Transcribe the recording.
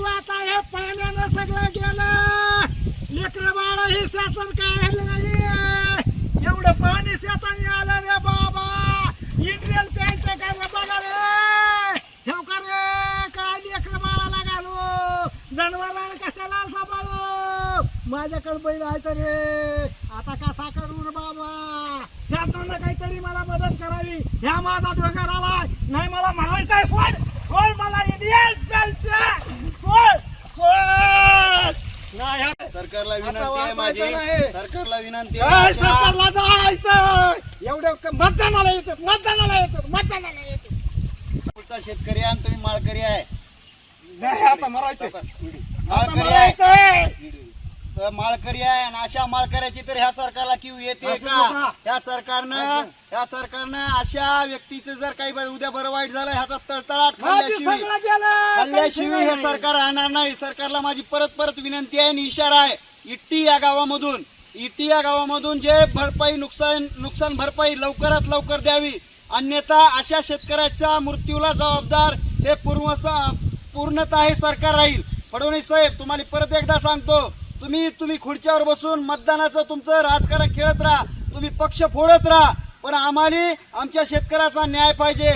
करू आता हे पाण्यानं सगळं गेलं. लेकर बाळा हे शासन काय आलं नाही. एवढं पाणी शेताने आलं रे बाबा. इंद्रियल प्यायचं काय रे बघा रे. ठेव का रे? काय लेकर बाळाला घालू? कसं कशाला सांभाळू? माझ्याकडे बैल आहे तर रे. आता कसा करू रे बाबा? शासनानं काहीतरी मला मदत करावी. ह्या माझा डोंगर आलाय. नाही मला म्हणायचंय सोड. सोड मला इंडियन प्यायचं सोड सोड नाही हा- सरकारला विनंती आहे माझी. सरकारला विनंती आहे सरकारला जायचं. एवढं मतदानाला येतात मतदानाला येतात मतदानाला येतात पुढचा शेतकरी आहे आणि तुम्ही माळकरी आहे. नाही आता मरायचं माळकरी आहे. माळकरी आहे आणि अशा माळकऱ्याची तर ह्या सरकारला किव येते असं का? नका. ह्या सरकारनं ह्या सरकारनं अशा व्यक्तीचं जर काही बा- उद्या बरं वाईट झालं ह्याचा तळतळाट माझी खाल्ल्याशिवाय सगळं गेलं. खाल्ल्याशिवाय हे सरकार राहणार नाही. सरकारला माझी परत परत विनंती आहे आणि इशारा आहे. इट्टी या गावामधून इट्टी या गावामधून जे भरपाई नुकसान नुकसान भरपाई लवकरात लवकर द्यावी. अन्यथा अशा शेतकऱ्याच्या मृत्यूला जबाबदार हे पूर्व पूर्णतः हे सरकार राहील. फडणवीस साहेब तुम्हाला परत एकदा सांगतो तुम्ही तुम्ही खुर्च्यावर बसून मतदानाचं तुमचं राजकारण खेळत राहा. तुम्ही पक्ष फोडत राहा. पण आम्हाला आमच्या शेतकऱ्याचा न्याय पाहिजे.